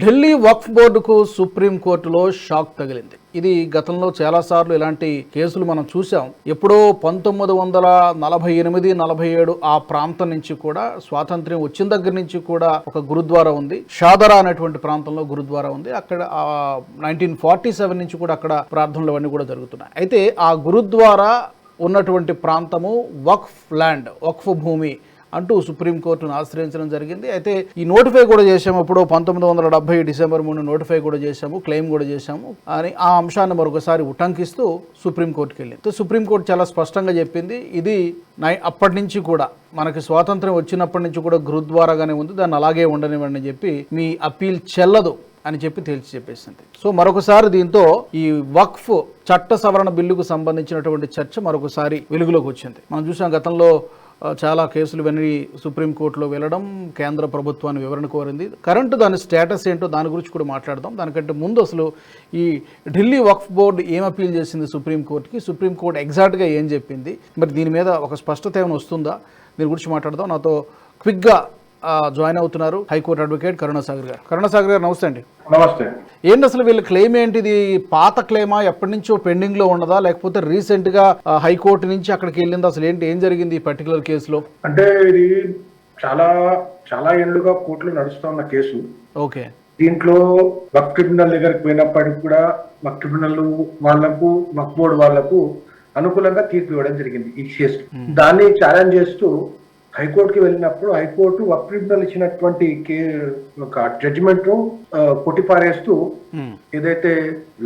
ఢిల్లీ వక్ఫ్ బోర్డుకు సుప్రీం కోర్టులో షాక్ తగిలింది. ఇది గతంలో చాలాసార్లు ఇలాంటి కేసులు మనం చూసాం ఎప్పుడో పంతొమ్మిది వందల నలభై ఎనిమిది నలభై ఏడు ఆ ప్రాంతం నుంచి కూడా స్వాతంత్ర్యం వచ్చిన దగ్గర నుంచి కూడా ఒక గురుద్వారా ఉంది. షాదరా అనేటువంటి ప్రాంతంలో గురుద్వారా ఉంది. అక్కడ నైన్టీన్ ఫార్టీ సెవెన్ నుంచి కూడా అక్కడ ప్రార్థనలు అవన్నీ కూడా జరుగుతున్నాయి. అయితే ఆ గురుద్వారా ఉన్నటువంటి ప్రాంతము వక్ఫ్ ల్యాండ్ వక్ఫ్ భూమి అంటూ సుప్రీంకోర్టును ఆశ్రయించడం జరిగింది. అయితే ఈ నోటిఫై కూడా చేసాము పంతొమ్మిది వందల డెబ్బై డిసెంబర్ మూడు నోటిఫై కూడా చేశాము క్లెయిమ్ కూడా చేశాము అని ఆ అంశాన్ని మరొకసారి ఉటంకిస్తూ సుప్రీంకోర్టుకి వెళ్ళింది సుప్రీంకోర్టు చాలా స్పష్టంగా చెప్పింది ఇది నై అప్పటి నుంచి కూడా మనకి స్వాతంత్రం వచ్చినప్పటి నుంచి కూడా గురుద్వారాగానే ఉంది దాన్ని అలాగే ఉండనివ్వండి చెప్పి మీ అప్పీల్ చెల్లదు అని చెప్పి తేల్చి చెప్పేసింది. సో మరొకసారి దీంతో ఈ వక్ఫ్ చట్ట సవరణ బిల్లుకు సంబంధించినటువంటి చర్చ మరొకసారి వెలుగులోకి వచ్చింది. మనం చూసాం గతంలో చాలా కేసులు ఇవన్నీ సుప్రీంకోర్టులో వెళ్ళడం కేంద్ర ప్రభుత్వాన్ని వివరణ కోరింది. కరెంటు దాని స్టేటస్ ఏంటో దాని గురించి కూడా మాట్లాడదాం. దానికంటే ముందు అసలు ఈ ఢిల్లీ వక్ఫ్ బోర్డు ఏం అప్పీల్ చేసింది సుప్రీంకోర్టుకి సుప్రీంకోర్టు ఎగ్జాక్ట్గా ఏం చెప్పింది? మరి దీని మీద ఒక స్పష్టత ఏమైనా వస్తుందా? దీని గురించి మాట్లాడదాం. నాతో క్విక్గా జాయిన్ అవుతున్నారు హైకోర్టు అడ్వకేట్ కరుణాసాగర్ గారు. కరుణాసాగర్ గారు నమస్తే అండి. నమస్తే. ఏంటి అసలు వీళ్ళ క్లెయిమ్ ఏంటిది? పాత క్లెయిమా? ఎప్పటి నుంచో పెండింగ్లో ఉన్నదా? లేకపోతే రీసెంట్గా హైకోర్టు నుంచి అక్కడికి వెళ్ళింది? అసలు ఏంటి ఏం జరిగింది ఈ పర్టికులర్ కేసులో? అంటే ఇది చాలా చాలా ఏళ్ళుగా కోర్టులో నడుస్తున్న కేసు. ఓకే. దీంట్లో వక్ ట్రిబ్యునల్ దగ్గరికి పోయినప్పటికి కూడా వక్ ట్రిబ్యునల్ వాళ్ళకు వక్ బోర్డు వాళ్ళకు అనుకూలంగా తీర్పు ఇవ్వడం జరిగింది ఈ కేసు దాన్ని ఛాలెంజ్ చేస్తూ హైకోర్టుకి వెళ్ళినప్పుడు హైకోర్టు వక్ ట్రిబ్యునల్ ఇచ్చినటువంటి కే ఒక జడ్జిమెంట్ కొట్టిపారేస్తూ ఏదైతే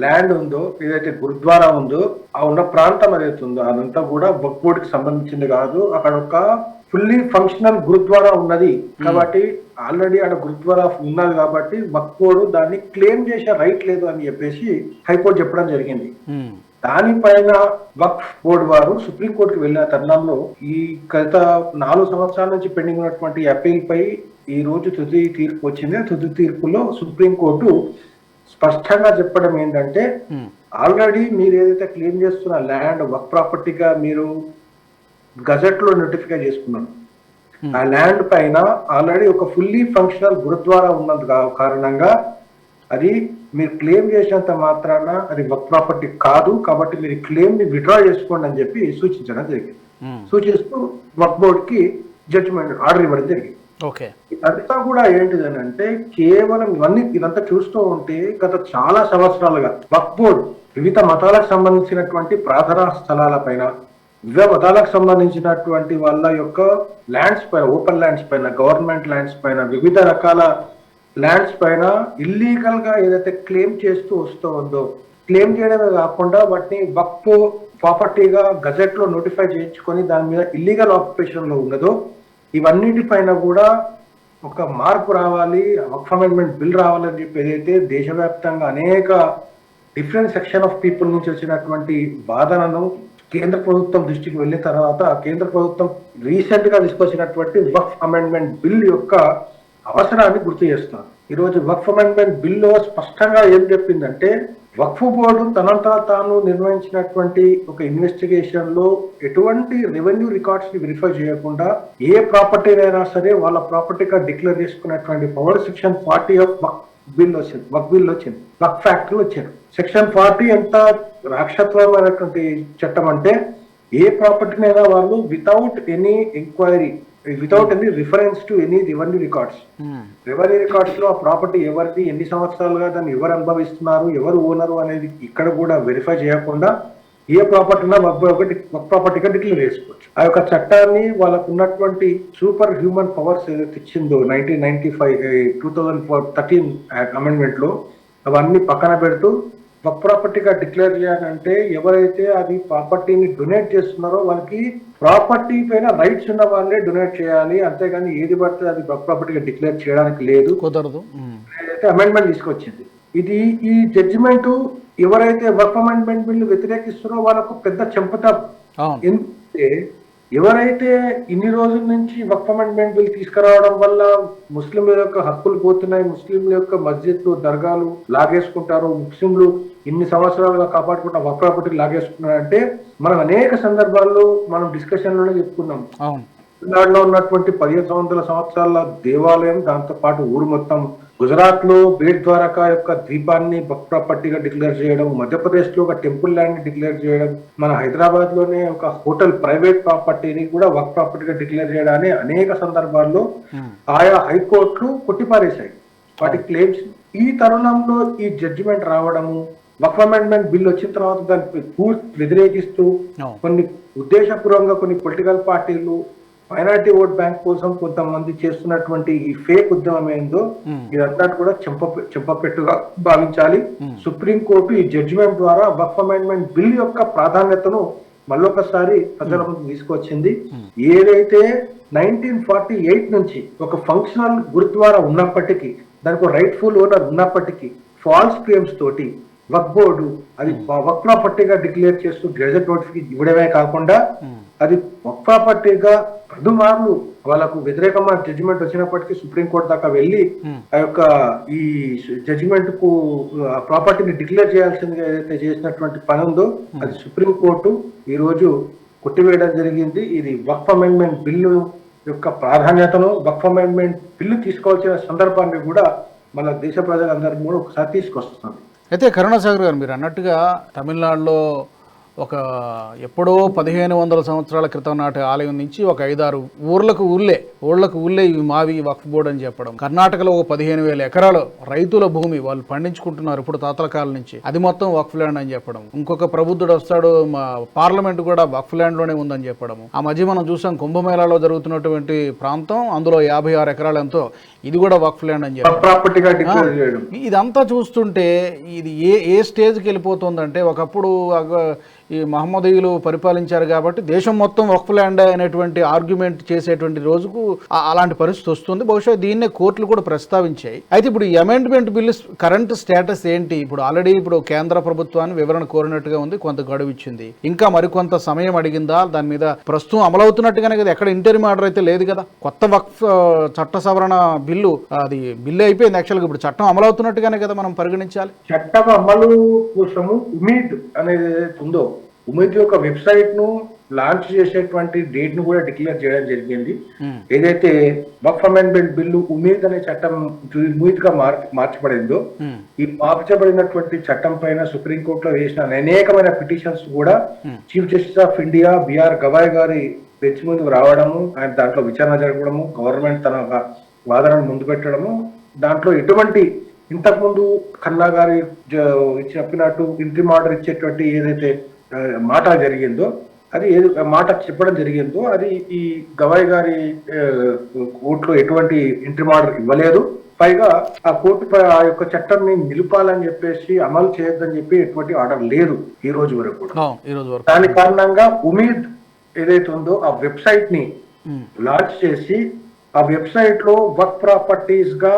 ల్యాండ్ ఉందో ఏదైతే గురుద్వారా ఉందో ఆ ఉన్న ప్రాంతం ఏదైతే ఉందో అదంతా కూడా వక్ బోర్డ్కి సంబంధించింది కాదు. అక్కడ ఒక ఫుల్లీ ఫంక్షనల్ గురుద్వారా ఉన్నది. కాబట్టి ఆల్రెడీ అక్కడ గురుద్వారా ఉన్నది కాబట్టి వక్ బోర్డు దాన్ని క్లెయిమ్ చేసే రైట్ లేదు అని చెప్పేసి హైకోర్టు చెప్పడం జరిగింది. దానిపైన వక్ఫ్ బోర్డు వారు సుప్రీంకోర్టుకి వెళ్ళిన తరుణంలో ఈ గత నాలుగు సంవత్సరాల నుంచి పెండింగ్ ఉన్నటువంటి అప్పీల్ పై ఈ రోజు తుది తీర్పు వచ్చింది. తుది తీర్పులో సుప్రీంకోర్టు స్పష్టంగా చెప్పడం ఏంటంటే ఆల్రెడీ మీరు ఏదైతే క్లెయిమ్ చేస్తున్న ల్యాండ్ వర్క్ ప్రాపర్టీగా మీరు గజెట్లో నోటిఫై చేసుకున్నారు ఆ ల్యాండ్ పైన ఆల్రెడీ ఒక ఫుల్లీ ఫంక్షనల్ గురుద్వారా ఉన్నది కారణంగా అది మీరు క్లెయిమ్ చేసినంత మాత్రాన అది వర్క్ ప్రాపర్టీ కాదు కాబట్టి మీరు క్లెయిమ్ని విడ్రా చేసుకోండి అని చెప్పి సూచించడం జరిగింది. సూచిస్తూ వర్క్ బోర్డ్కి జడ్జిమెంట్ ఆర్డర్ ఇవ్వడం జరిగింది. ఓకే. ఇదంతా కూడా ఏంటిదని అంటే కేవలం ఇవన్నీ ఇదంతా చూస్తూ ఉంటే గత చాలా సంవత్సరాలుగా వక్ బోర్డ్ వివిధ మతాలకు సంబంధించినటువంటి ప్రార్థనా స్థలాల పైన వివిధ మతాలకు సంబంధించినటువంటి వాళ్ళ యొక్క ల్యాండ్స్ పైన ఓపెన్ ల్యాండ్స్ పైన గవర్నమెంట్ ల్యాండ్స్ పైన వివిధ రకాల ల్యాండ్స్ పైన ఇల్లీగల్గా ఏదైతే క్లెయిమ్ చేస్తూ వస్తూ ఉందో క్లెయిమ్ చేయడమే కాకుండా వాటిని వక్ఫ్ ప్రాపర్టీగా గజెట్లో నోటిఫై చేయించుకొని దాని మీద ఇల్లీగల్ ఆక్యుపేషన్లో ఉన్నదో ఇవన్నిటిపైన కూడా ఒక మార్పు రావాలి వక్ఫ్ అమెండ్మెంట్ బిల్ రావాలని చెప్పి ఏదైతే దేశవ్యాప్తంగా అనేక డిఫరెంట్ సెక్షన్ ఆఫ్ పీపుల్ నుంచి వచ్చినటువంటి బాధలను కేంద్ర ప్రభుత్వం దృష్టికి వెళ్ళిన తర్వాత కేంద్ర ప్రభుత్వం రీసెంట్గా తీసుకొచ్చినటువంటి వక్ఫ్ అమెండ్మెంట్ బిల్ యొక్క అవసరాన్ని గుర్తు చేస్తాను. ఈరోజు వక్ఫ్ అమెండ్మెంట్ బిల్లో స్పష్టంగా ఏం చెప్పిందంటే వక్ఫ్ బోర్డు తనంతా తాను నిర్వహించినటువంటి ఒక ఇన్వెస్టిగేషన్లో ఎటువంటి రెవెన్యూ రికార్డ్స్ని వెరిఫై చేయకుండా ఏ ప్రాపర్టీ అయినా సరే వాళ్ళ ప్రాపర్టీగా డిక్లేర్ చేసుకున్నటువంటి power section forty of Waqf bill వచ్చింది వక్ బిల్ వచ్చింది వక్ ఫ్యాక్టరీ వచ్చింది సెక్షన్ ఫార్టీ ఎంత రాక్షత్వమైనటువంటి చట్టం అంటే ఏ ప్రాపర్టీనైనా వాళ్ళు without any enquiry without any reference to any revenue records revenue రికార్డ్స్లో ఆ ప్రాపర్టీ ఎవరిది ఎన్ని సంవత్సరాలుగా దాన్ని ఎవరు అనుభవిస్తున్నారు ఎవరు ఓనరు అనేది ఇక్కడ కూడా వెరిఫై చేయకుండా ఏ ప్రాపర్టీనా ఒకటి ఒక ప్రాపర్టీగా డిక్లేర్ చేసుకోవచ్చు ఆ యొక్క చట్టాన్ని వాళ్ళకు ఉన్నటువంటి సూపర్ హ్యూమన్ పవర్స్ ఏదైతే ఇచ్చిందో nineteen ninety five two thousand four thirteen అమెండ్మెంట్లో అవన్నీ పక్కన పెడుతూ ప్రాపర్టీగా డిక్లేర్ చేయాలంటే ఎవరైతే అది ప్రాపర్టీని డొనేట్ చేస్తున్నారో వాళ్ళకి ప్రాపర్టీ పైన రైట్స్ ఉన్న వాళ్ళే డొనేట్ చేయాలి. అంతేగాని ఏది పడితే అది ప్రాపర్టీగా డిక్లేర్ చేయడానికి లేదు. కుదరదు. అయితే అమెండ్మెంట్ తీసుకొచ్చింది. ఇది ఈ జడ్జిమెంట్ ఎవరైతే వర్క్ అమెండ్మెంట్ బిల్ వ్యతిరేకిస్తున్నారో వాళ్ళకు పెద్ద చెంపత. ఎందుకంటే ఎవరైతే ఇన్ని రోజుల నుంచి వక్ఫ్ అమెండ్మెంట్ బిల్ తీసుకురావడం వల్ల ముస్లింల యొక్క హక్కులు పోతున్నాయి ముస్లింల యొక్క మస్జిద్లు దర్గాలు లాగేసుకుంటారు ముస్లింలు ఇన్ని సంవత్సరాలుగా కాపాడుకుంటున్న వక్ఫ్ ప్రాపర్టీ లాగేసుకున్నారంటే మనం అనేక సందర్భాల్లో మనం డిస్కషన్లోనే చెప్పుకున్నాం తమిళనాడులో ఉన్నటువంటి పదిహేను వందల సంవత్సరాల దేవాలయం దాంతో పాటు ఊరు మొత్తం గుజరాత్లో బేట్ ద్వారకా యొక్క ద్వీపాన్ని వక్ ప్రాపర్టీగా డిక్లేర్ చేయడం మధ్యప్రదేశ్లో ఒక టెంపుల్ ల్యాండ్ డిక్లేర్ చేయడం మన హైదరాబాద్లోనే ఒక హోటల్ ప్రైవేట్ ప్రాపర్టీని కూడా వక్ ప్రాపర్టీగా డిక్లేర్ చేయడాన్ని అనేక సందర్భాల్లో ఆయా హైకోర్టులు కొట్టిపారేశాయి. వాటి క్లెయిమ్స్ ఈ తరుణంలో ఈ జడ్జిమెంట్ రావడము వక్ అమెండ్మెంట్ బిల్ వచ్చిన తర్వాత దాన్ని పూర్తి వ్యతిరేకిస్తూ. కొన్ని ఉద్దేశపూర్వకంగా కొన్ని పొలిటికల్ పార్టీలు మైనార్టీ ఓట్ బ్యాంక్ కోసం కొంతమంది చేస్తున్నటువంటి ఈ ఫేక్ ఉద్యమం ఏందో ఇదంతా కూడా చెంప చెంపపెట్టుగా భావించాలి. సుప్రీం కోర్టు ఈ జడ్జిమెంట్ ద్వారా వక్ అమెండ్మెంట్ బిల్ యొక్క ప్రాధాన్యతను మళ్ళొకసారి ప్రజల ముందు తీసుకొచ్చింది. ఏదైతే నైన్టీన్ ఫార్టీ ఎయిట్ నుంచి ఒక ఫంక్షనల్ గురుద్వారా ఉన్నప్పటికీ దానికి రైట్ఫుల్ ఓనర్ ఉన్నప్పటికీ ఫాల్స్ క్లెయిమ్స్ తోటి వక్ బోర్డు అది వక్ ప్రాపర్టీగా డిక్లేర్ చేస్తూ గెజెట్ నోటిఫికేషన్ ఇవ్వడమే కాకుండా అది వక్ ప్రాపర్టీగా పదుమార్లు వాళ్ళకు వ్యతిరేకమైన జడ్జిమెంట్ వచ్చినప్పటికీ సుప్రీంకోర్టు దాకా వెళ్ళి ఆ యొక్క ఈ జడ్జిమెంట్కు ప్రాపర్టీని డిక్లేర్ చేయాల్సిందిగా ఏదైతే చేసినటువంటి పని ఉందో అది సుప్రీంకోర్టు ఈ రోజు కొట్టివేయడం జరిగింది. ఇది వక్ఫ్ అమెండ్మెంట్ బిల్లు యొక్క ప్రాధాన్యతను వక్ఫ్ అమెండ్మెంట్ బిల్లు తీసుకోవాల్సిన సందర్భాన్ని కూడా మన దేశ ప్రజలందరికీ కూడా ఒకసారి తీసుకొస్తుంది. అయితే కరుణాసాగర్ గారు మీరు అన్నట్టుగా తమిళనాడులో ఒక ఎప్పుడో పదిహేను వందల సంవత్సరాల క్రితం నాటి ఆలయం నుంచి ఒక ఐదారు ఊర్లకు ఊళ్ళే ఊళ్ళకు ఊళ్ళే ఇవి మావి వక్ఫ్ బోర్డు అని చెప్పడం. కర్ణాటకలో ఒక పదిహేను వేల ఎకరాలు రైతుల భూమి వాళ్ళు పండించుకుంటున్నారు ఇప్పుడు తాతల కాలం నుంచి. అది మొత్తం వక్ఫ్ ల్యాండ్ అని చెప్పడం. ఇంకొక ప్రబుద్ధుడు వస్తాడు మా పార్లమెంట్ కూడా వక్ఫ్ ల్యాండ్లోనే ఉందని చెప్పడం. ఆ మధ్య మనం చూసాం కుంభమేళాలో జరుగుతున్నటువంటి ప్రాంతం అందులో యాభై ఆరు ఎకరాలు ఎంతో. ఇది కూడా వక్ఫ్ ల్యాండ్ అని చేయడం. ఇదంతా చూస్తుంటే ఇది ఏ ఏ స్టేజ్కి వెళ్ళిపోతుందంటే ఒకప్పుడు ఈ మహమ్మదీయులు పరిపాలించారు కాబట్టి దేశం మొత్తం వక్ఫ్ ల్యాండ్ అనేటువంటి ఆర్గ్యుమెంట్ చేసేటువంటి రోజుకు అలాంటి పరిస్థితి వస్తుంది. బహుశా దీన్నే కోర్టులు కూడా ప్రస్తావించాయి. అయితే ఇప్పుడు ఈ అమెండ్మెంట్ బిల్లు కరెంట్ స్టేటస్ ఏంటి? ఇప్పుడు ఆల్రెడీ ఇప్పుడు కేంద్ర ప్రభుత్వాన్ని వివరణ కోరినట్టుగా ఉంది కొంత గడువు ఇచ్చింది. ఇంకా మరికొంత సమయం అడిగిందా? దాని మీద ప్రస్తుతం అమలవుతున్నట్టుగానే కదా ఎక్కడ ఇంటర్వ్యూ ఆర్డర్ అయితే లేదు కదా. కొత్త వక్ఫ్ చట్ట సవరణ బిల్లు అది బిల్లు అయిపోయింది యాక్చువల్గా ఇప్పుడు. చట్టం అమలవుతున్నట్టుగానే కదా మనం పరిగణించాలి. చట్టం అమలు కోసము ఉమీద్ అనేది ఉందో ఉమీద్ యొక్క వెబ్సైట్ను లాంచ్ చేసేటువంటి డేట్ను కూడా డిక్లేర్ చేయడం జరిగింది. ఏదైతే వక్ఫ్ అమెండ్మెంట్ బిల్లు ఉమీద్ అనే చట్టం ఉమీద్గా మార్ మార్చబడిందో ఈ మార్చబడినటువంటి చట్టం పైన సుప్రీంకోర్టులో వేసిన అనేకమైన పిటిషన్స్ కూడా. Chief justice of India B R Gavai bench ముందుకు రావడము ఆయన దాంట్లో విచారణ జరగడము గవర్నమెంట్ తన వాదనను ముందు పెట్టడము. దాంట్లో ఎటువంటి ఇంతకుముందు ఖన్నా గారి చెప్పినట్టు ఇంట్రీ ఆర్డర్ ఇచ్చేటువంటి ఏదైతే మాట జరిగిందో అది ఏది మాట చెప్పడం జరిగిందో అది ఈ గవాయ్ గారి కోర్టులో ఎటువంటి ఇంట్రీ ఆర్డర్ ఇవ్వలేదు. పైగా ఆ కోర్టు పై ఆ యొక్క చట్టాన్ని నిలుపాలని చెప్పేసి అమలు చేయొద్దని చెప్పి ఎటువంటి ఆర్డర్ లేదు ఈ రోజు వరకు కూడా. దాని కారణంగా ఉమీద్ ఏదైతే ఉందో ఆ వెబ్సైట్ని లాంచ్ చేసి ఆ వెబ్సైట్లో వర్క్ ప్రాపర్టీస్గా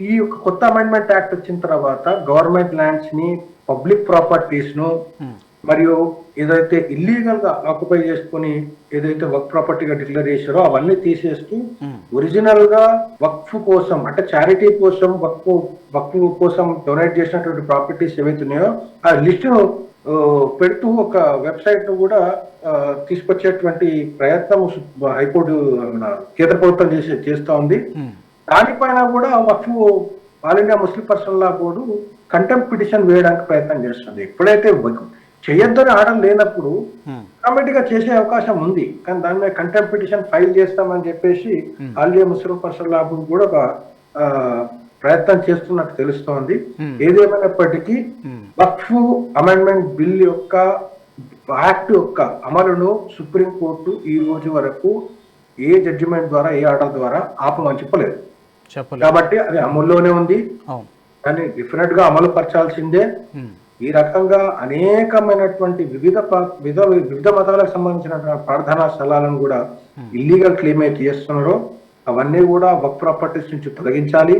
ఈ యొక్క కొత్త అమెండ్మెంట్ యాక్ట్ వచ్చిన తర్వాత గవర్నమెంట్ ల్యాండ్స్ని పబ్లిక్ ప్రాపర్టీస్ను ఉమ్, మరియు ఏదైతే ఇల్లీగల్గా ఆక్యుపై చేసుకుని ఏదైతే వర్క్ ప్రాపర్టీగా డిక్లేర్ చేశారో అవన్నీ తీసేస్తూ ఉమ్, ఒరిజినల్గా వక్ఫ్ కోసం అంటే చారిటీ కోసం వక్ఫ్ వక్ఫ్ కోసం డొనేట్ చేసినటువంటి ప్రాపర్టీస్ ఏవైతే ఉన్నాయో ఆ లిస్ట్ను ఆ, పెడుతూ ఒక వెబ్సైట్ను కూడా తీసుకొచ్చేటువంటి ప్రయత్నం హైకోర్టు కేంద్ర ప్రభుత్వం చేసే చేస్తా ఉంది. దానిపైన కూడా Waqf all India Muslim personal law board contempt petition వేయడానికి ప్రయత్నం చేస్తుంది. ఎప్పుడైతే చేయొద్దని ఆర్డర్ లేనప్పుడు ఆటోమేటిక్గా చేసే అవకాశం ఉంది. కానీ దాని మీద కంటెంప్ట్ పిటిషన్ ఫైల్ చేస్తామని చెప్పేసి all India Muslim personal law board కూడా ఒక ప్రయత్నం చేస్తున్నట్టు తెలుస్తోంది. Hmm. ఏదేమైనప్పటికీ ఉమ్, వక్ఫ్ అమెండ్మెంట్ బిల్ యొక్క యాక్ట్ యొక్క అమలును సుప్రీం కోర్టు ఈ రోజు వరకు ఏ జడ్జిమెంట్ ద్వారా ఏ ఆర్డర్ ద్వారా ఆపమని చెప్పలేదు. కాబట్టి అది అమల్లోనే ఉంది. దాన్ని డెఫినెట్గా అమలు పరచాల్సిందే. ఉమ్, ఈ రకంగా అనేకమైనటువంటి వివిధ వివిధ వివిధ మతాలకు సంబంధించిన ప్రార్థనా స్థలాలను కూడా ఇల్లీగల్ క్లెయిమ్ అయితే చేస్తున్నారో అవన్నీ కూడా వక్ ప్రాపర్టీస్ నుంచి తొలగించాలి.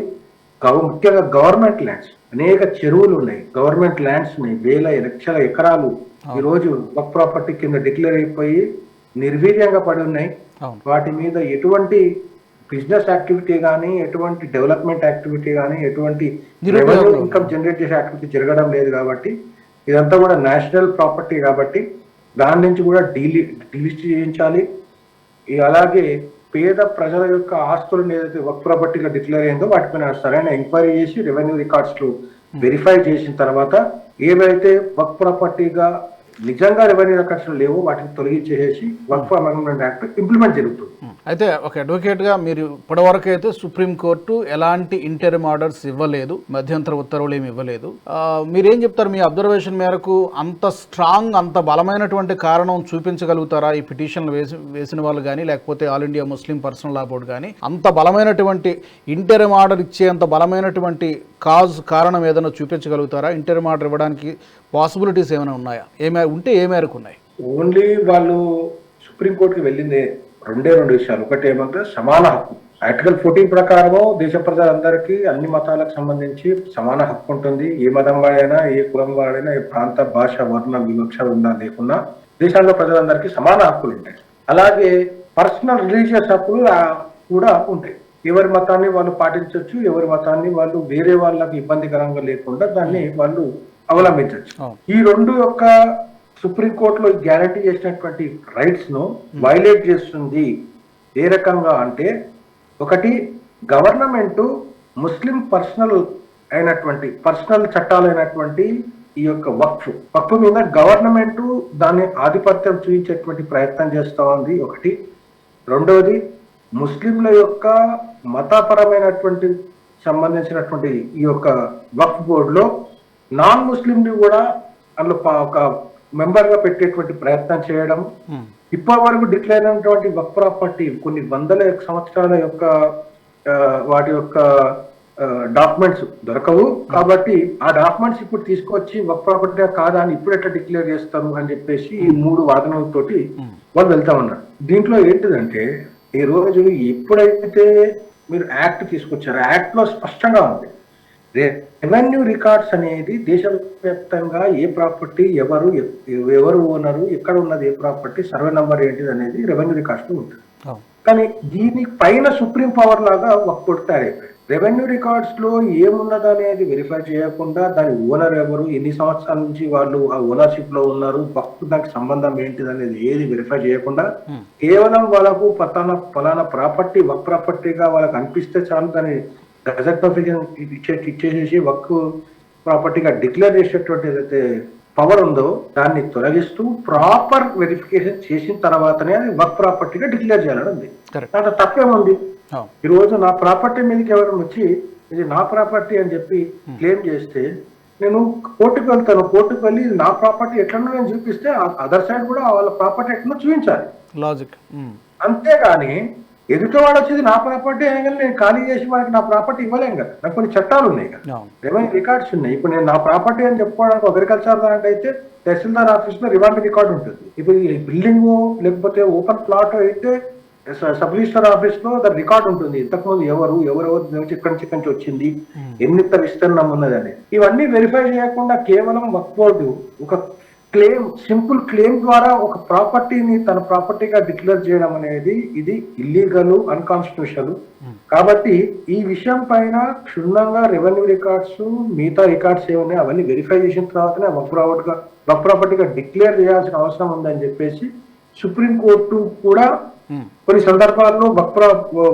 ముఖ్యంగా గవర్నమెంట్ ల్యాండ్స్ అనేక చెరువులు ఉన్నాయి. గవర్నమెంట్ ల్యాండ్స్ ఉన్నాయి వేల లక్షల ఎకరాలు ఈ రోజు వక్ ప్రాపర్టీ కింద డిక్లేర్ అయిపోయి నిర్వీర్యంగా పడి ఉన్నాయి. వాటి మీద ఎటువంటి బిజినెస్ యాక్టివిటీ కానీ ఎటువంటి డెవలప్మెంట్ యాక్టివిటీ కానీ ఎటువంటి. రెవెన్యూ ఇన్కమ్ జనరేట్ చేసే యాక్టివిటీ జరగడం లేదు కాబట్టి ఇదంతా కూడా నేషనల్ ప్రాపర్టీ కాబట్టి దాని నుంచి కూడా డీలి డిలిస్ట్ చేయించాలి. అలాగే పేద ప్రజల యొక్క ఆస్తులను ఏదైతే వర్క్ ప్రాపర్టీగా డిక్లేర్ అయిందో వాటిపైన సరైన ఎంక్వైరీ చేసి రెవెన్యూ రికార్డ్స్లో వెరిఫై చేసిన తర్వాత ఏవైతే వర్క్ ప్రాపర్టీగా నిజంగా రెవెన్యూ రికార్డ్స్ లేవో వాటిని తొలగించేసి వర్క్ అమెండ్మెంట్ యాక్ట్ ఇంప్లిమెంట్ జరుగుతుంది. అయితే ఒక అడ్వకేట్గా మీరు ఇప్పటివరకు అయితే సుప్రీంకోర్టు ఎలాంటి ఇంటర్మ్ ఆర్డర్స్ ఇవ్వలేదు మధ్యంతర ఉత్తర్వులు ఏమి ఇవ్వలేదు. మీరేం చెప్తారు? మీ అబ్జర్వేషన్ మేరకు అంత స్ట్రాంగ్ అంత బలమైనటువంటి కారణం చూపించగలుగుతారా? ఈ పిటిషన్లు వేసి వేసిన వాళ్ళు కానీ లేకపోతే all India Muslim personal law board కానీ అంత బలమైనటువంటి ఇంటర్మ్ ఆర్డర్ ఇచ్చేంత బలమైనటువంటి కాజ్ కారణం ఏదైనా చూపించగలుగుతారా? ఇంటర్మ్ ఆర్డర్ ఇవ్వడానికి పాసిబిలిటీస్ ఏమైనా ఉన్నాయా? ఏ ఉంటే ఏ మేరకు ఉన్నాయి? ఓన్లీ వాళ్ళు సుప్రీంకోర్టుకి వెళ్ళింది రెండే రెండు విషయాలు. ఒకటి ఏమంటే సమాన హక్కు. ఆర్టికల్ ఫోర్టీన్ ప్రకారము దేశ ప్రజలందరికీ అన్ని మతాలకు సంబంధించి సమాన హక్కు ఉంటుంది. ఏ మతం వాడైనా ఏ కులం వాడైనా ఏ ప్రాంత భాష వర్ణ వివక్ష ఉన్నా లేకున్నా దేశంలో ప్రజలందరికీ సమాన హక్కులు ఉంటాయి. అలాగే పర్సనల్ రిలీజియస్ హక్కులు కూడా ఉంటాయి. ఎవరి మతాన్ని వాళ్ళు పాటించవచ్చు ఎవరి మతాన్ని వాళ్ళు వేరే వాళ్ళకి ఇబ్బందికరంగా లేకుండా దాన్ని వాళ్ళు అవలంబించవచ్చు అవును ఈ రెండు యొక్క సుప్రీంకోర్టులో గ్యారంటీ చేసినటువంటి రైట్స్ను వైలేట్ చేస్తుంది. ఏ రకంగా అంటే ఒకటి గవర్నమెంట్ ముస్లిం పర్సనల్ అయినటువంటి పర్సనల్ చట్టాలైనటువంటి ఈ యొక్క వక్ఫ్ వక్ఫ్ మీద గవర్నమెంట్ దాన్ని ఆధిపత్యం చూపించేటువంటి ప్రయత్నం చేస్తా ఉంది. ఒకటి. రెండవది ముస్లింల యొక్క మతపరమైనటువంటి సంబంధించినటువంటి ఈ యొక్క వక్ఫ్ బోర్డులో నాన్ ముస్లింని కూడా అందులో ఒక మెంబర్గా పెట్టేటువంటి ప్రయత్నం చేయడం. ఇప్పటి వరకు డిక్లేర్ అయినటువంటి వక్ ప్రాపర్టీ కొన్ని వందల సంవత్సరాల యొక్క వాటి యొక్క డాక్యుమెంట్స్ దొరకవు కాబట్టి ఆ డాక్యుమెంట్స్ ఇప్పుడు తీసుకొచ్చి వక్ ప్రాపర్టీ కాదా అని ఇప్పుడు ఎట్లా డిక్లేర్ చేస్తారు అని చెప్పేసి ఈ మూడు వాదనలతోటి. వాళ్ళు వెళ్తా ఉన్నారు దీంట్లో ఏంటిదంటే ఈ రోజు ఎప్పుడైతే మీరు యాక్ట్ తీసుకొచ్చారో యాక్ట్లో స్పష్టంగా ఉంది. రెవెన్యూ రికార్డ్స్ అనేది దేశవ్యాప్తంగా ఏ ప్రాపర్టీ ఎవరు ఎవరు ఓనరు ఎక్కడ ఉన్నది ఏ ప్రాపర్టీ సర్వే నంబర్ ఏంటిది అనేది రెవెన్యూ రికార్డ్స్ ఉంటుంది. కానీ దీని పైన సుప్రీం పవర్ లాగా ఒక కొడతారైపోయాడు రెవెన్యూ రికార్డ్స్లో ఏమున్నది అనేది వెరిఫై చేయకుండా దాని ఓనర్ ఎవరు ఎన్ని సంవత్సరాల నుంచి వాళ్ళు ఆ ఓనర్షిప్లో ఉన్నారు భక్తు దానికి సంబంధం ఏంటిది అనేది ఏది వెరిఫై చేయకుండా Hmm. కేవలం వాళ్ళకు పలానా ఫలానా ప్రాపర్టీ వక్ ప్రాపర్టీగా వాళ్ళకి అనిపిస్తే చాలు దాన్ని గజెట్ నోటిఫికేషన్ ఇచ్చే ఇచ్చేసేసి వక్ ప్రాపర్టీగా డిక్లేర్ చేసేటువంటి ఏదైతే పవర్ ఉందో దాన్ని తొలగిస్తూ ప్రాపర్ వెరిఫికేషన్ చేసిన తర్వాతనే అది వర్క్ ప్రాపర్టీగా డిక్లేర్ చేయాలని ఉంది. దాంట్లో తప్పేముంది? అవును ఈ రోజు నా ప్రాపర్టీ మీదకి ఎవరైనా వచ్చి ఇది నా ప్రాపర్టీ అని చెప్పి క్లెయిమ్ చేస్తే నేను కోర్టుకు వెళ్తాను కోర్టుకు వెళ్ళి ఇది నా ప్రాపర్టీ ఎట్లనో నేను చూపిస్తే అదర్ సైడ్ కూడా వాళ్ళ ప్రాపర్టీ ఎట్లనో చూపించాలి. లాజిక్. అంతేగాని ఎదుటి వాడు వచ్చేది నా ప్రాపర్టీ అనగానే నేను ఖాళీ చేసి వాడికి నా ప్రాపర్టీ ఇవ్వలేం కదా. నాకు కొన్ని చట్టాలు ఉన్నాయి కదా. రెవెన్యూ రికార్డ్స్ ఉన్నాయి. ఇప్పుడు నేను నా ప్రాపర్టీ అని చెప్పుకోవడానికి అగ్రికల్చర్ దాంట్లో అయితే తహసీల్దార్ ఆఫీస్లో రివార్డ్ రికార్డ్ ఉంటుంది. ఇప్పుడు ఈ బిల్డింగ్ లేకపోతే ఓపెన్ ప్లాట్ అయితే సబ్ రిజిస్టర్ ఆఫీస్లో దాని రికార్డ్ ఉంటుంది. ఇంతకుముందు ఎవరు ఎవరెవరు నుంచి ఇక్కడి నుంచి నుంచి వచ్చింది ఎన్నింత విస్తీర్ణం ఉన్నదని ఇవన్నీ వెరిఫై చేయకుండా కేవలం వక్ బోర్డు ఒక క్లెయిమ్ సింపుల్ క్లెయిమ్ ద్వారా ఒక ప్రాపర్టీని తన ప్రాపర్టీగా డిక్లేర్ చేయడం అనేది ఇది ఇల్లీగల్ అన్కాన్స్టిట్యూషనల్. కాబట్టి ఈ విషయం పైన క్షుణ్ణంగా రెవెన్యూ రికార్డ్స్ మిగతా రికార్డ్స్ ఏమున్నాయి అవన్నీ వెరిఫై చేసిన తర్వాతనే వక్ ప్రాపర్టీగా వక్ ప్రాపర్టీగా డిక్లేర్ చేయాల్సిన అవసరం ఉందని చెప్పేసి సుప్రీం కోర్టు కూడా. కొన్ని సందర్భాల్లో వక్ర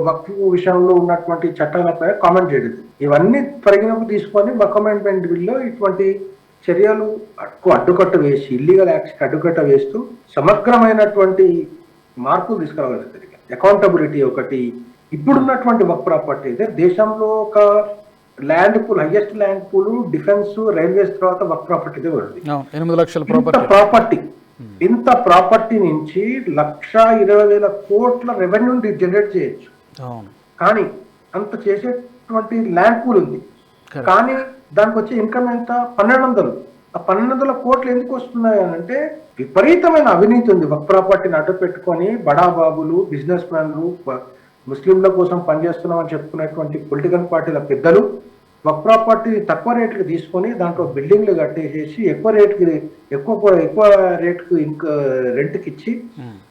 వక్ఫ్ విషయంలో ఉన్నటువంటి చట్టాలపై కామెంట్ చేయలేదు. ఇవన్నీ పరిగణకు తీసుకొని వక్ అమెండ్మెంట్ బిల్లో ఇటువంటి చర్యలు అడ్డు అడ్డుకట్ట వేసి ఇల్లీగల్ యాక్ట్స్ అడ్డుకట్ట వేస్తూ సమగ్రమైనటువంటి మార్పులు తీసుకురావాలి అకౌంటబిలిటీ ఒకటి. ఇప్పుడున్నటువంటి వక్ ప్రాపర్టీ అయితే దేశంలో ఒక land pool highest land pool defence railways తర్వాత వక్ ప్రాపర్టీ ఉంది ఎనిమిది లక్షల ప్రాపర్టీ ఇంత ప్రాపర్టీ నుంచి లక్ష ఇరవై వేల కోట్ల రెవెన్యూ జనరేట్ చేయొచ్చు. కానీ అంత చేసేటువంటి ల్యాండ్ పూల్ ఉంది. కానీ దానికి వచ్చే ఇన్కమ్ ఎంత? పన్నెండు వందలు ఆ పన్నెండు వందల కోట్లు ఎందుకు వస్తున్నాయి అని అంటే విపరీతమైన అవినీతి ఉంది. వక్ ప్రాపర్టీని అడ్డు పెట్టుకొని బడాబాబులు బిజినెస్ మ్యాన్లు ముస్లింల కోసం పనిచేస్తున్నామని చెప్పుకునేటువంటి పొలిటికల్ పార్టీల పెద్దలు వక్ ప్రాపర్టీ తక్కువ రేటుకి తీసుకొని దాంట్లో బిల్డింగ్లు కట్టేసేసి ఎక్కువ రేటుకి ఎక్కువ ఎక్కువ రేటుకు ఇంకా రెంట్కి ఇచ్చి.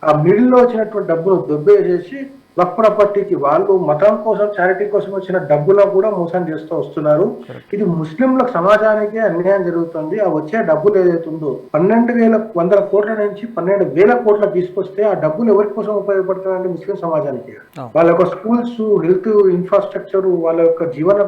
ఆ మిడిల్లో వచ్చినటువంటి డబ్బును దొబ్బేసేసి వక్ ప్రాపర్టీకి వాళ్ళు మతం కోసం చారిటీ కోసం వచ్చిన డబ్బులో కూడా మోసం చేస్తూ వస్తున్నారు ఇది ముస్లింల సమాజానికి అన్యాయం జరుగుతుంది ఆ వచ్చే డబ్బులు ఏదైతే ఉందో పన్నెండు వేల వందల కోట్ల నుంచి పన్నెండు వేల కోట్ల తీసుకొస్తే ఆ డబ్బులు ఎవరి కోసం ఉపయోగపడుతుందంటే ముస్లిం సమాజానికి. వాళ్ళ యొక్క స్కూల్స్ హెల్త్ ఇన్ఫ్రాస్ట్రక్చర్ వాళ్ళ యొక్క జీవన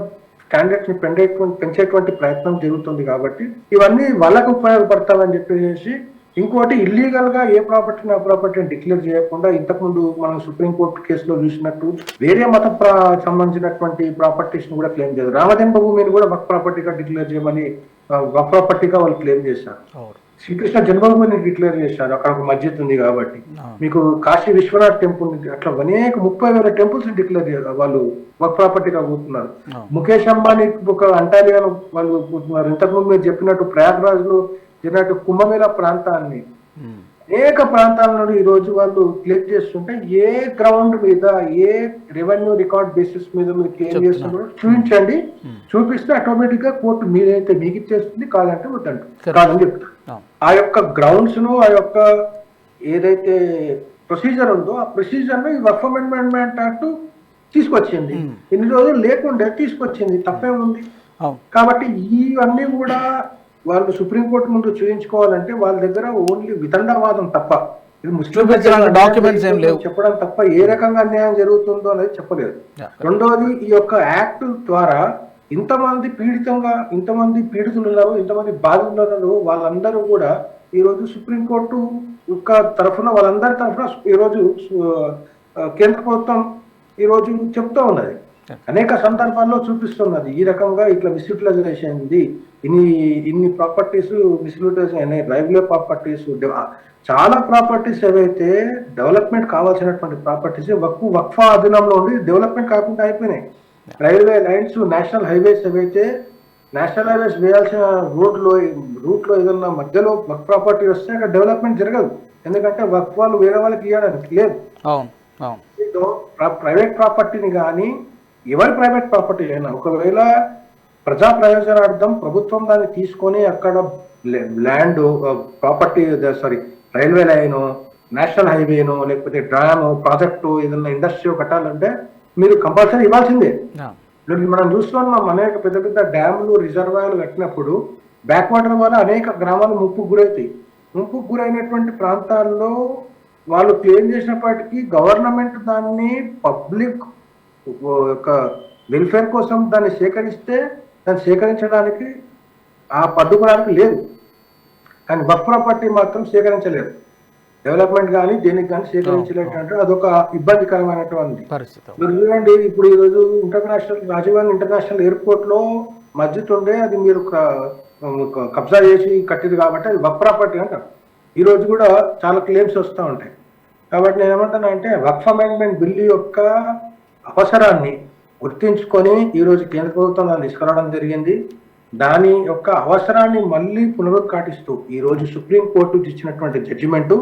స్టాండర్డ్స్ని పెంచేటువంటి పెంచేటువంటి ప్రయత్నం జరుగుతుంది కాబట్టి ఇవన్నీ వాళ్ళకు ఉపయోగపడతామని చెప్పేసి ఇంకోటి ఇల్లీగల్గా ఏ ప్రాపర్టీని ఆ ప్రాపర్టీని డిక్లేర్ చేయకుండా ఇంతకుముందు మనం సుప్రీంకోర్టు కేసులో చూసినట్టు వేరే మత ప్రా- సంబంధించినటువంటి ప్రాపర్టీస్ని కూడా క్లెయిమ్ చేశారు. రామజన్మభూమిని కూడా వక్ ప్రాపర్టీగా డిక్లేర్ చేయమని వక్ ప్రాపర్టీగా వాళ్ళు క్లెయిమ్ చేశారు. అవును. శ్రీకృష్ణ జన్మభూమిని డిక్లేర్ చేశారు అక్కడ ఒక మస్జిద్ ఉంది కాబట్టి. మీకు కాశీ విశ్వనాథ్ టెంపుల్. అట్లా అనేక ముప్పై వేల టెంపుల్స్ డిక్లేర్ చేయాలి వాళ్ళు వర్క్ ప్రాపర్టీగా పోతున్నారు అవును. ముఖేష్ అంబానీ ఒక అంటాలియన్ వాళ్ళు ఇంతకుముందు మీరు చెప్పినట్టు ప్రయాగ్రాజ్లో జరిగినట్టు కుంభమేళ ప్రాంతాన్ని. అనేక ప్రాంతాల నుండి ఈ రోజు వాళ్ళు క్లెయిమ్ చేస్తుంటే ఏ గ్రౌండ్ మీద ఏ రెవెన్యూ రికార్డ్ బేసిస్ మీద మీరు క్లెయిమ్. చేస్తున్నారో చూపించండి. చూపిస్తే ఆటోమేటిక్గా కోర్టు మీదైతే మీకు ఇచ్చేస్తుంది కాదంటే వద్దంటు Correct. కాదని చెప్తారు ఆ యొక్క గ్రౌండ్స్ను ఆ యొక్క ఏదైతే ప్రొసీజర్ ఉందో ఆ ప్రొసీజర్ను వర్క్ అమెండ్మెంట్ యాక్ట్ తీసుకొచ్చింది. ఇన్ని రోజులు లేకుండే తీసుకొచ్చింది తప్పేముంది కాబట్టి ఇవన్నీ కూడా వాళ్ళు సుప్రీంకోర్టు ముందు చూపించుకోవాలంటే వాళ్ళ దగ్గర ఓన్లీ వితండవాదం తప్ప ఇది ముస్లిం documents ఏం లేవు. చెప్పడం తప్ప ఏ రకంగా అన్యాయం జరుగుతుందో అనేది చెప్పలేదు. రెండవది ఈ యొక్క యాక్ట్ ద్వారా ఇంతమంది పీడితంగా ఇంతమంది పీడితులు ఉన్నారు ఇంతమంది బాధితులు వాళ్ళందరూ కూడా ఈ రోజు సుప్రీంకోర్టు యొక్క తరఫున వాళ్ళందరి తరఫున ఈ రోజు ఆ, కేంద్ర ప్రభుత్వం ఈ రోజు చెప్తూ ఉన్నది అనేక సందర్భాల్లో చూపిస్తున్నది. ఈ రకంగా ఇట్లా మిస్యూటిలైజేషన్ అయింది ఇన్ని ఇన్ని ప్రాపర్టీస్ మిస్యూటిలైజేషన్ అయినాయి. రైల్వే ప్రాపర్టీస్ చాలా ప్రాపర్టీస్ ఏవైతే డెవలప్మెంట్ కావాల్సినటువంటి ప్రాపర్టీస్ వక్ఫ్ వక్ఫా అధీనంలో ఉండి డెవలప్మెంట్ కాకుండా అయిపోయినాయి. రైల్వే లైన్స్ నేషనల్ హైవేస్ ఏవైతే నేషనల్ హైవేస్ వేయాల్సిన రోడ్లో రూట్లో ఏదన్నా మధ్యలో వక్ ప్రాపర్టీ వస్తే అక్కడ డెవలప్మెంట్ జరగదు. ఎందుకంటే వక్ వాళ్ళు వేరే వాళ్ళకి ఇవ్వడానికి లేదు. ప్రైవేట్ ప్రాపర్టీని కానీ ఎవరి ప్రైవేట్ ప్రాపర్టీ అయినా ఒకవేళ ప్రజా ప్రయోజనార్థం ప్రభుత్వం దాన్ని తీసుకొని అక్కడ land property sorry railway line national హైవేను లేకపోతే డ్యామ్ ప్రాజెక్టు ఏదైనా ఇండస్ట్రీ కట్టాలంటే మీరు కంపల్సరీ ఇవ్వాల్సిందే. మనం చూస్తున్నాం అనేక పెద్ద పెద్ద డ్యాములు రిజర్వాయర్లు కట్టినప్పుడు బ్యాక్ వాటర్ వల్ల అనేక గ్రామాలు ముప్పుకు గురవుతాయి. ముప్పుకు గురైనటువంటి ప్రాంతాల్లో వాళ్ళు క్లెయిమ్ చేసినప్పటికీ గవర్నమెంట్ దాన్ని పబ్లిక్ యొక్క వెల్ఫేర్ కోసం దాన్ని సేకరిస్తే దాన్ని సేకరించడానికి ఆ పట్టుకోవడానికి లేదు. కానీ బఫ్ ప్రాపర్టీ మాత్రం సేకరించలేదు. డెవలప్మెంట్ కానీ దేనికి కానీ సేకరించలేదు అంటే అదొక ఇబ్బందికరమైనటువంటి. మీరు చూడండి ఇప్పుడు ఈ రోజు ఇంటర్నేషనల్ రాజీవ్ ఇంటర్నేషనల్ ఎయిర్పోర్ట్లో మస్జిద్ ఉండే అది మీరు కబ్జా చేసి కట్టింది కాబట్టి అది వక్ ప్రాపర్టీ అంటారు ఈ రోజు కూడా చాలా క్లెయిమ్స్ వస్తూ ఉంటాయి. కాబట్టి నేను ఏమంటాను అంటే వక్ఫ్ అమెండ్మెంట్ బిల్లు యొక్క అవసరాన్ని గుర్తించుకొని ఈ రోజు కేంద్ర ప్రభుత్వం దాన్ని తీసుకురావడం జరిగింది. దాని యొక్క అవసరాన్ని మళ్ళీ పునరుద్ఘాటిస్తూ ఈ రోజు సుప్రీం కోర్టు ఇచ్చినటువంటి జడ్జిమెంట్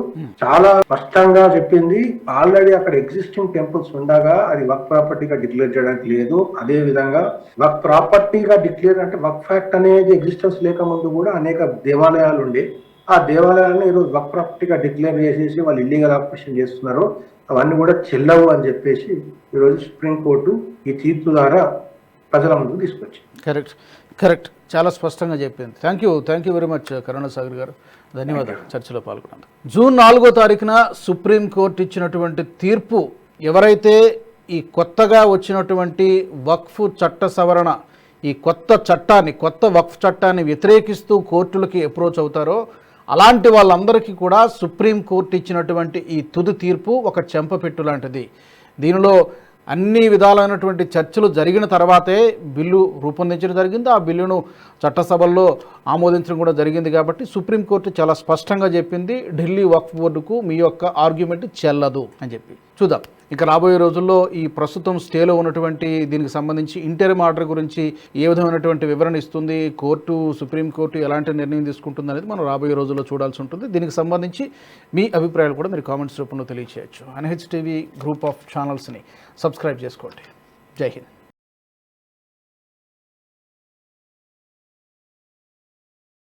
చాలా స్పష్టంగా చెప్పింది. ఆల్రెడీ అక్కడ ఎగ్జిస్టింగ్ టెంపుల్స్ ఉండగా అది వర్క్ ప్రాపర్టీగా డిక్లేర్ చేయడానికి లేదు. అదే విధంగా వర్క్ ప్రాపర్టీగా డిక్లేర్ అంటే వర్క్ ఫ్యాక్ట్ అనేది ఎగ్జిస్టెన్స్ లేకముందు కూడా అనేక దేవాలయాలు ఉండే. ఆ దేవాలయాలను ఈరోజు వర్క్ ప్రాపర్టీగా డిక్లేర్ చేసేసి వాళ్ళు ఇల్లీగల్ ఆపరేషన్ చేస్తున్నారు. అవన్నీ కూడా చెల్లవు అని చెప్పేసి ఈరోజు సుప్రీం కోర్టు ఈ తీర్పు ద్వారా ప్రజల ముందుకు తీసుకొచ్చింది. కరెక్ట్. కరెక్ట్. చాలా స్పష్టంగా చెప్పింది. Thank you thank you very much Karunasagar garu. ధన్యవాదాలు. చర్చలో పాల్గొన్నందుకు. జూన్ నాలుగో తారీఖున సుప్రీంకోర్టు ఇచ్చినటువంటి తీర్పు ఎవరైతే ఈ కొత్తగా వచ్చినటువంటి వక్ఫ్ చట్ట సవరణ ఈ కొత్త చట్టాన్ని కొత్త వక్ఫ్ చట్టాన్ని వ్యతిరేకిస్తూ కోర్టులకి అప్రోచ్ అవుతారో అలాంటి వాళ్ళందరికీ కూడా సుప్రీంకోర్టు ఇచ్చినటువంటి ఈ తుది తీర్పు ఒక చెంపపెట్టు లాంటిది. దీనిలో అన్ని విధాలైనటువంటి చర్చలు జరిగిన తర్వాతే బిల్లు రూపొందించడం జరిగింది. ఆ బిల్లును చట్టసభల్లో ఆమోదించడం కూడా జరిగింది కాబట్టి సుప్రీంకోర్టు చాలా స్పష్టంగా చెప్పింది ఢిల్లీ వక్ఫ్ బోర్డుకు మీ యొక్క ఆర్గ్యుమెంట్ చెల్లదు అని చెప్పి. చూద్దాం. ఇక రాబోయే రోజుల్లో ఈ ప్రస్తుతం స్టేలో ఉన్నటువంటి దీనికి సంబంధించి ఇంటర్మ్ ఆర్డర్ గురించి ఏ విధమైనటువంటి వివరణ ఇస్తుంది కోర్టు సుప్రీంకోర్టు ఎలాంటి నిర్ణయం తీసుకుంటుంది అనేది మనం రాబోయే రోజుల్లో చూడాల్సి ఉంటుంది. దీనికి సంబంధించి మీ అభిప్రాయాలు కూడా మీరు కామెంట్స్ రూపంలో తెలియచేయచ్చు. ఎన్హెచ్టీవీ గ్రూప్ ఆఫ్ ఛానల్స్ని సబ్స్క్రైబ్ చేసుకోండి. జై హింద్.